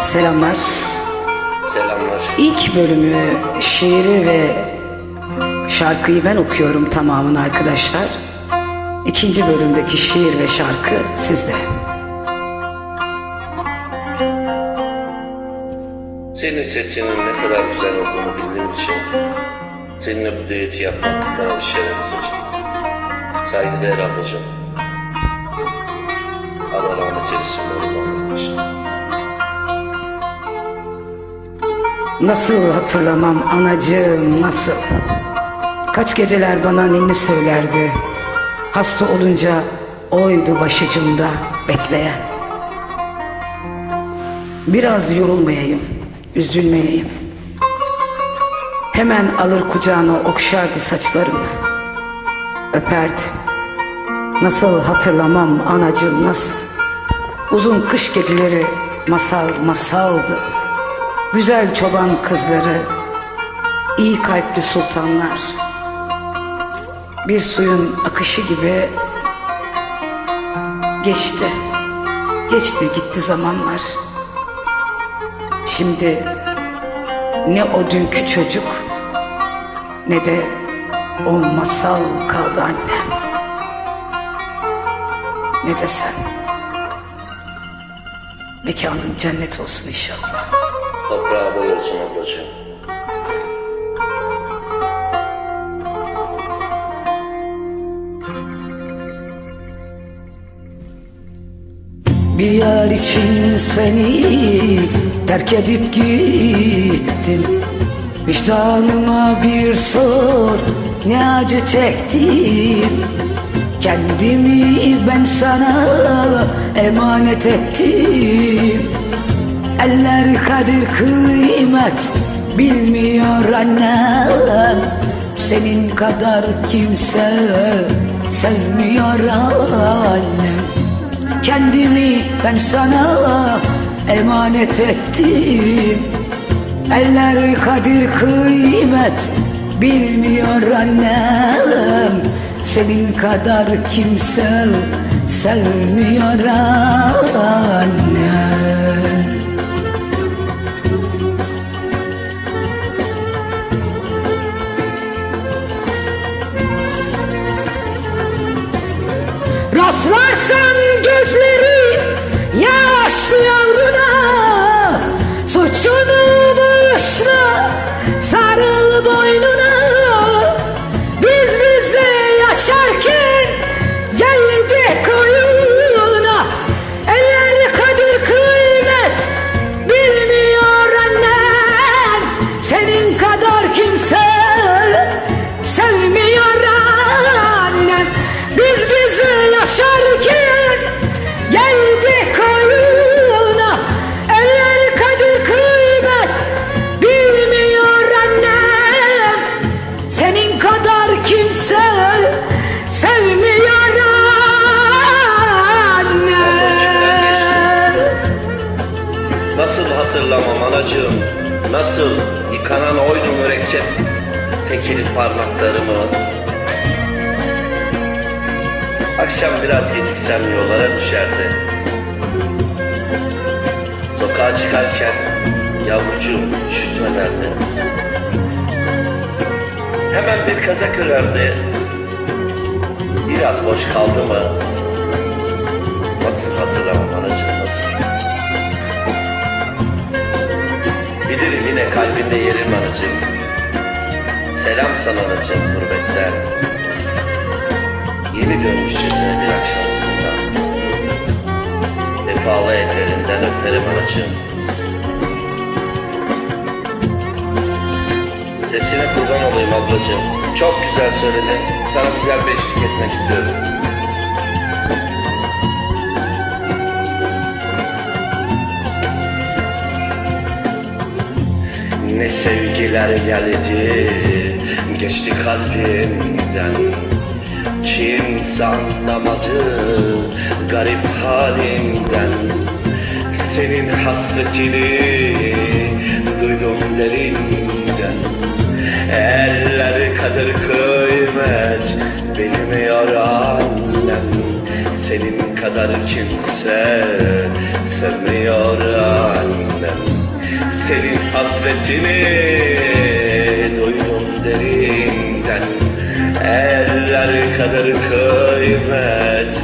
Selamlar. Selamlar. İlk bölümü şiiri ve şarkıyı ben okuyorum tamamını arkadaşlar. İkinci bölümdeki şiir ve şarkı sizde. Senin sesinin ne kadar güzel olduğunu bildiğim için seninle bu düeti yapmak bana bir şereftir. Saygıdeğer ablacığım. Nasıl hatırlamam anacığım nasıl? Kaç geceler bana ninni söylerdi. Hasta olunca oydu başucumda bekleyen. Biraz yorulmayayım, üzülmeyeyim. Hemen alır kucağına okşardı saçlarımı. Öperdi. Nasıl hatırlamam anacığım nasıl? Uzun kış geceleri masal masaldı. Güzel çoban kızları, iyi kalpli sultanlar. Bir suyun akışı gibi geçti. Geçti gitti zamanlar. Şimdi ne o dünkü çocuk ne de o masal kaldı annem. Ne desem. Mekanın cennet olsun inşallah. Toprağa bol olsun ablacığım. Bir yer için seni terk edip gittim. Vicdanıma bir sor ne acı çektim. Kendimi ben sana emanet ettim Eller kadir kıymet bilmiyor annem. Senin kadar kimse sevmiyor annem. Kendimi ben sana emanet ettim. Eller kadir kıymet bilmiyor annem. Senin kadar kimse sevmiyor annem anacığım? Nasıl yıkanan oydu mürekkep tekili parmaklarımı? Akşam biraz geciksem yollara düşerdi. Sokağa çıkarken yavrucuğum üşütme derdi. Hemen bir kazak örerdi. Biraz boş kaldı mı? Nasıl hatırlamam anacığım nasıl? Bilirim yine kalbinde yerim anacığım. Selam sana anacığım gurbetten. Yeni dönmüşçesine bir akşam uykundan. Vefalı ellerinden öperim anacığım. Sesine kurban olayım ablacığım. Çok güzel söyledin. Sana güzel bir eşlik etmek istiyorum. Ne sevgiler geldi geçti kalbimden. Kimse anlamadı garip halimden. Senin hasretini duydum derinden. Eller kadir kıymet bilmiyor annem. Senin kadar kimse Senin hasretini duydum derinden. Eller kadar kıymet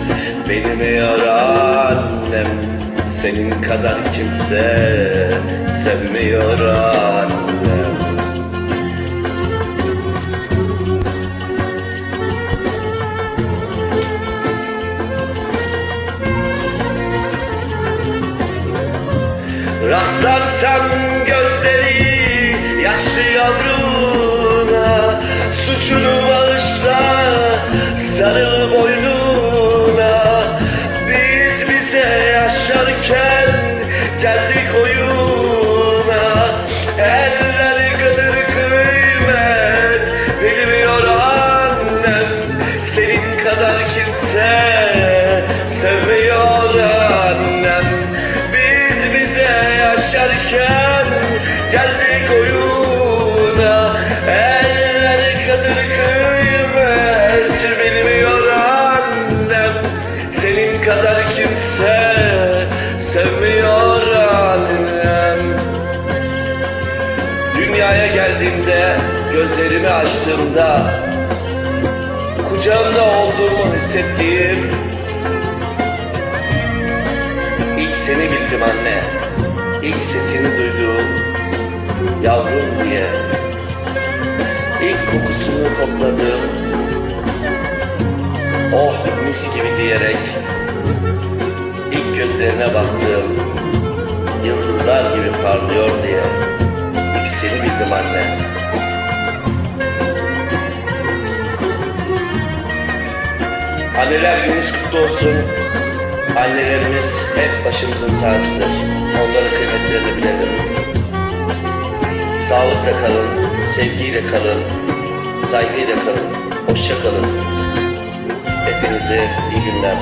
bilmiyor annem. Senin kadar kimse sevmiyor annem Rastlarsam gözleri yaşlı yavruna Suçunu bağışla sarıl boynuna. Biz bize yaşarken geldik oyuna gözlerimi açtığımda Kucağımda olduğumu hissettiğim İlk seni bildim anne. İlk sesini duyduğum Yavrum diye. İlk kokusunu kokladığım Oh mis gibi diyerek İlk gözlerine baktığım Yıldızlar gibi parlıyor diye. Seni bildim anne Anneler gününüz kutlu olsun. Annelerimiz hep başımızın tacıdır. Onların kıymetlerini bilelim. Sağlıkla kalın, sevgiyle kalın, saygıyla kalın. Hoşça kalın. Hepinize iyi günler.